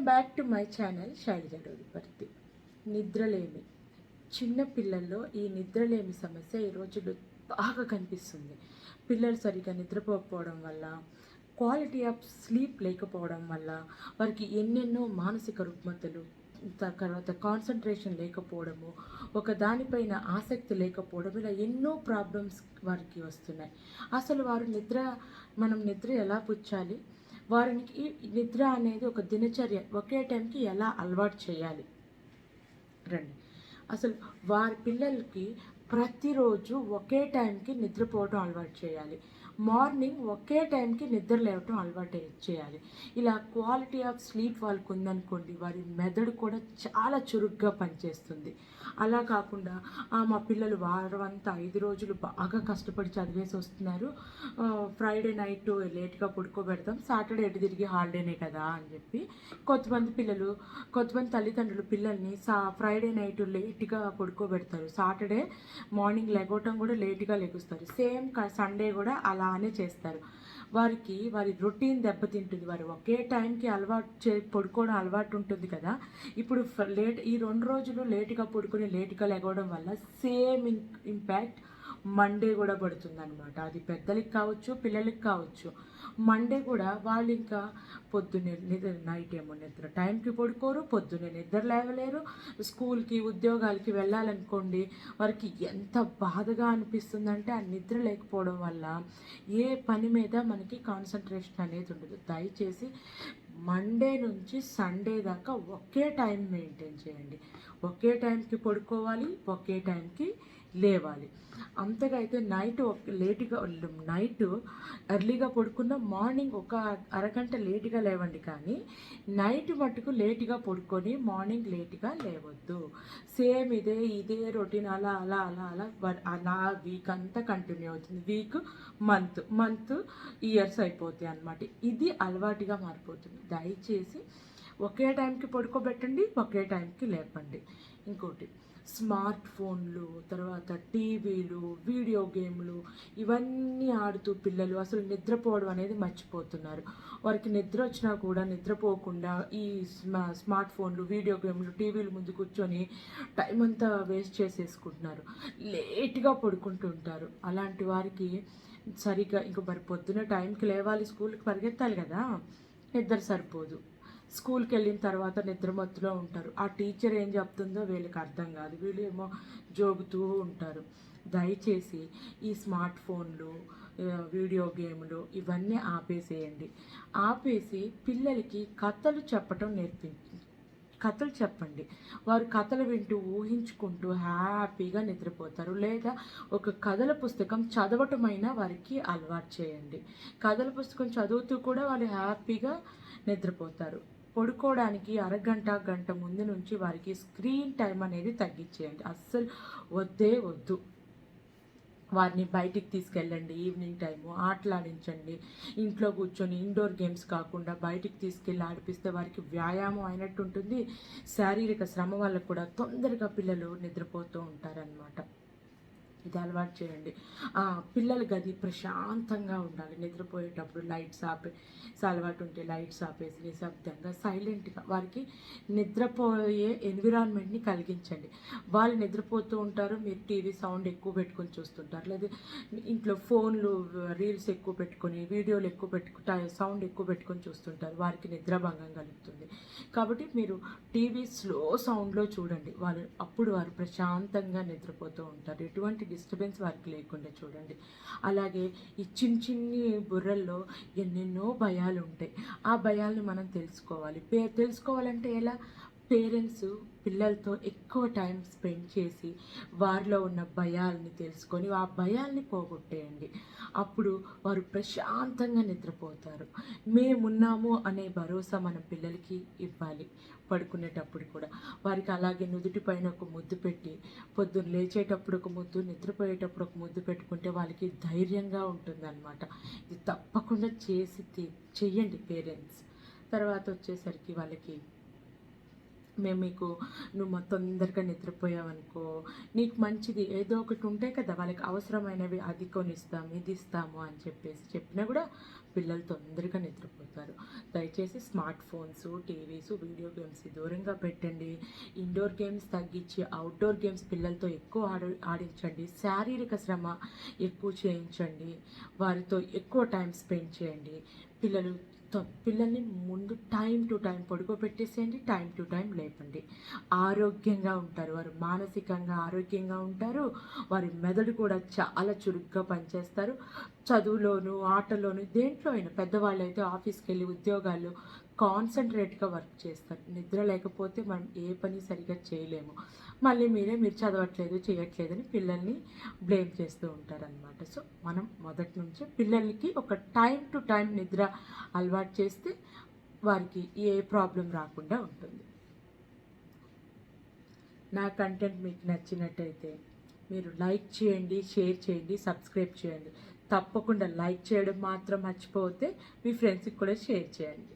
Welcome back to my channel Shailaja Dodiparthi నిద్రలేమి. చిన్న పిల్లల్లో ఈ నిద్రలేమి సమస్య ఈ రోజుల్లో బాగా కనిపిస్తుంది. పిల్లలు సరిగా నిద్రపోకపోవడం వల్ల క్వాలిటీ ఆఫ్ స్లీప్ లేకపోవడం వల్ల వారికి ఎన్నెన్నో మానసిక రుగ్మతలు తర్వాత కాన్సన్ట్రేషన్ లేకపోవడము ఒక దానిపైన ఆసక్తి లేకపోవడం ఇలా ఎన్నో ప్రాబ్లమ్స్ వారికి వస్తున్నాయి. అసలు వారు నిద్ర మనం నిద్ర ఎలా పుచ్చాలి? వారికి నిద్ర అనేది ఒక దినచర్య. ఒకే టైంకి ఎలా అలవాటు చేయాలి? రండి. అసలు వారి పిల్లలకి ప్రతిరోజు ఒకే టైంకి నిద్రపోవడం అలవాటు చేయాలి. మార్నింగ్ ఒకే టైంకి నిద్ర లేవటం అలవాటు చేయాలి. ఇలా క్వాలిటీ ఆఫ్ స్లీప్ వాళ్ళకు ఉందనుకోండి వారి మెదడు కూడా చాలా చురుగ్గా పనిచేస్తుంది. అలా కాకుండా మా పిల్లలు వారం అంతా ఐదు రోజులు బాగా కష్టపడి చదివేసి వస్తున్నారు ఫ్రైడే నైట్ లేట్గా పడుకోబెడతాం సాటర్డే ఎటు తిరిగి హాలిడేనే కదా అని చెప్పి కొంతమంది పిల్లలు కొంతమంది తల్లిదండ్రులు పిల్లల్ని సా ఫ్రైడే నైట్ లేట్గా పడుకోబెడతారు. సాటర్డే మార్నింగ్ లెగవటం కూడా లేట్గా లెగుస్తారు. సేమ్ సండే కూడా అలా అలానే చేస్తారు. వారికి వారి రొటీన్ దెబ్బతింటుంది. వారు ఒకే టైంకి అలవాటు చే పడుకోవడం అలవాటు ఉంటుంది కదా. ఇప్పుడు లేట్ ఈ రెండు రోజులు లేటుగా పడుకుని లేటుగా లేవడం వల్ల సేమ్ ఇంపాక్ట్ మండే కూడా పడుతుంది అనమాట అది పెద్దలకి కావచ్చు పిల్లలకి కావచ్చు. మండే కూడా వాళ్ళు ఇంకా పొద్దున్నే నిద్ర నైట్ ఏమో నిద్ర. టైంకి పడుకోరు పొద్దున్నే నిద్ర లేవలేరు. స్కూల్కి ఉద్యోగాలకి వెళ్ళాలనుకోండి వారికి ఎంత బాధగా అనిపిస్తుందంటే ఆ నిద్ర లేకపోవడం వల్ల ఏ పని మీద మనకి కాన్సన్ట్రేషన్ అనేది ఉండదు. దయచేసి మండే నుంచి సండే దాకా ఒకే టైం మెయింటైన్ చేయండి. ఒకే టైంకి పడుకోవాలి ఒకే టైంకి లేవాలి. అంతకైతే నైట్ ఒక లేటుగా నైట్ ఎర్లీగా పడుకున్న మార్నింగ్ ఒక అరగంట లేటుగా లేవండి కానీ నైట్ మట్టుకు లేటుగా పడుకొని మార్నింగ్ లేటుగా లేవద్దు. సేమ్ ఇదే ఇదే రొటీన్ అలా అలా అలా అలా అలా వీక్ అంతా కంటిన్యూ అవుతుంది. వీక్ మంత్ మంత్ ఇయర్స్ అయిపోతాయి అన్నమాట. ఇది అలవాటుగా మారిపోతుంది. దయచేసి ఒకే టైంకి పడుకోబెట్టండి ఒకే టైంకి లేపండి. ఇంకోటి స్మార్ట్ ఫోన్లు తర్వాత టీవీలు వీడియో గేమ్లు ఇవన్నీ ఆడుతూ పిల్లలు అసలు నిద్రపోవడం అనేది మర్చిపోతున్నారు. వారికి నిద్ర వచ్చినా కూడా నిద్రపోకుండా ఈ స్మా స్మార్ట్ ఫోన్లు వీడియో గేమ్లు టీవీలు ముందు కూర్చొని టైం అంతా వేస్ట్ చేసేసుకుంటున్నారు. లేట్గా పడుకుంటుంటారు అలాంటి వారికి సరిగ్గా ఇంక మరి పొద్దున టైంకి లేవాలి స్కూల్కి పరిగెత్తాలి కదా. నిద్ర సరిపోదు. స్కూల్కి వెళ్ళిన తర్వాత నిద్రమత్తులో ఉంటారు. ఆ టీచర్ ఏం చెప్తుందో వీళ్ళకి అర్థం కాదు. వీళ్ళు ఏమో జోగుతూ ఉంటారు. దయచేసి ఈ స్మార్ట్ ఫోన్లు వీడియో గేమ్లు ఇవన్నీ ఆపేసేయండి. ఆపేసి పిల్లలకి కథలు చెప్పటం నేర్పి కథలు చెప్పండి. వారు కథలు వింటూ ఊహించుకుంటూ హ్యాపీగా నిద్రపోతారు. లేదా ఒక కథల పుస్తకం చదవటమైనా వారికి అలవాటు చేయండి. కథల పుస్తకం చదువుతూ కూడా వాళ్ళు హ్యాపీగా నిద్రపోతారు. పడుకోవడానికి అరగంట గంట ముందు నుంచి వారికి స్క్రీన్ టైం అనేది తగ్గించేయండి. అస్సలు వద్దే వద్దు. వారిని బయటికి తీసుకెళ్ళండి ఈవినింగ్ టైము ఆటలాడించండి ఇంట్లో కూర్చొని ఇండోర్ గేమ్స్ కాకుండా బయటికి తీసుకెళ్ళి ఆడిపిస్తే వారికి వ్యాయామం అయినట్టు ఉంటుంది శారీరక శ్రమ వల్ల కూడా తొందరగా పిల్లలు నిద్రపోతూ ఉంటారనమాట ఇది అలవాటు చేయండి. పిల్లల గది ప్రశాంతంగా ఉండాలి. నిద్రపోయేటప్పుడు లైట్స్ ఆపే అలవాటు ఉంటే లైట్స్ ఆపేసి నిశ్శబ్దంగా సైలెంట్గా వారికి నిద్రపోయే ఎన్విరాన్మెంట్ని కలిగించండి. వాళ్ళు నిద్రపోతూ ఉంటారు. మీరు టీవీ సౌండ్ ఎక్కువ పెట్టుకొని చూస్తుంటారు. లేదా ఇంట్లో ఫోన్లు రీల్స్ ఎక్కువ పెట్టుకొని వీడియోలు ఎక్కువ పెట్టుకుంటా సౌండ్ ఎక్కువ పెట్టుకొని చూస్తుంటారు. వారికి నిద్రాభంగం కలుగుతుంది. కాబట్టి మీరు టీవీ స్లో సౌండ్లో చూడండి. వాళ్ళు అప్పుడు వారు ప్రశాంతంగా నిద్రపోతూ ఉంటారు. ఎటువంటి డిస్టర్బెన్స్ వారికి లేకుండా చూడండి. అలాగే ఈ చిన్న చిన్ని బుర్రల్లో ఎన్నెన్నో భయాలు ఉంటాయి ఆ భయాల్ని మనం తెలుసుకోవాలి. పే తెలుసుకోవాలంటే ఎలా? పేరెంట్స్ పిల్లలతో ఎక్కువ టైం స్పెండ్ చేసి వారిలో ఉన్న భయాల్ని తెలుసుకొని ఆ భయాల్ని పోగొట్టేయండి. అప్పుడు వారు ప్రశాంతంగా నిద్రపోతారు. మేమున్నాము అనే భరోసా మన పిల్లలకి ఇవ్వాలి పడుకునేటప్పుడు కూడా. వారికి అలాగే నుదుటి పైన ఒక ముద్దు పెట్టి పొద్దున్న లేచేటప్పుడు ఒక ముద్దు నిద్రపోయేటప్పుడు ఒక ముద్దు పెట్టుకుంటే వాళ్ళకి ధైర్యంగా ఉంటుందన్నమాట. ఇది తప్పకుండా చేసి తీ- చెయ్యండి పేరెంట్స్. తర్వాత వచ్చేసరికి వాళ్ళకి మేము మీకు నువ్వు మా తొందరగా నిద్రపోయావనుకో నీకు మంచిది ఏదో ఒకటి ఉంటాయి కదా వాళ్ళకి అవసరమైనవి అది కొనిస్తాం ఇది ఇస్తాము అని చెప్పేసి చెప్పినా కూడా పిల్లలు తొందరగా నిద్రపోతారు. దయచేసి smart phones TVs video games దూరంగా పెట్టండి. ఇండోర్ గేమ్స్ తగ్గించి అవుట్డోర్ గేమ్స్ పిల్లలతో ఎక్కువ ఆడ ఆడించండి. శారీరక శ్రమ ఎక్కువ చేయించండి. వారితో ఎక్కువ టైం స్పెండ్ చేయండి. పిల్లలు పిల్లల్ని ముందు టైం టు టైం పడుకోబెట్టేసేయండి టైం టు టైం లేపండి. ఆరోగ్యంగా ఉంటారు వారు మానసికంగా ఆరోగ్యంగా ఉంటారు వారి మెదడు కూడా చాలా చురుగ్గా పనిచేస్తారు. చదువులోను ఆటలోను దేంట్లో అయినా పెద్దవాళ్ళు అయితే ఆఫీస్కి వెళ్ళి ఉద్యోగాలు కాన్సన్ట్రేట్గా వర్క్ చేస్తారు. నిద్ర లేకపోతే మనం ఏ పని సరిగా చేయలేము. మళ్ళీ మీరే మీరు చదవట్లేదు చేయట్లేదని పిల్లల్ని బ్లేమ్ చేస్తూ ఉంటారనమాట సో మనం మొదటి నుంచి పిల్లలకి ఒక టైం టు టైం నిద్ర అలవాటు చేస్తే వారికి ఏ ప్రాబ్లం రాకుండా ఉంటుంది. నా కంటెంట్ మీకు నచ్చినట్టయితే మీరు లైక్ చేయండి షేర్ చేయండి సబ్స్క్రైబ్ చేయండి. తప్పకుండా లైక్ చేయడం మాత్రం మర్చిపోతే మీ ఫ్రెండ్స్కి కూడా షేర్ చేయండి.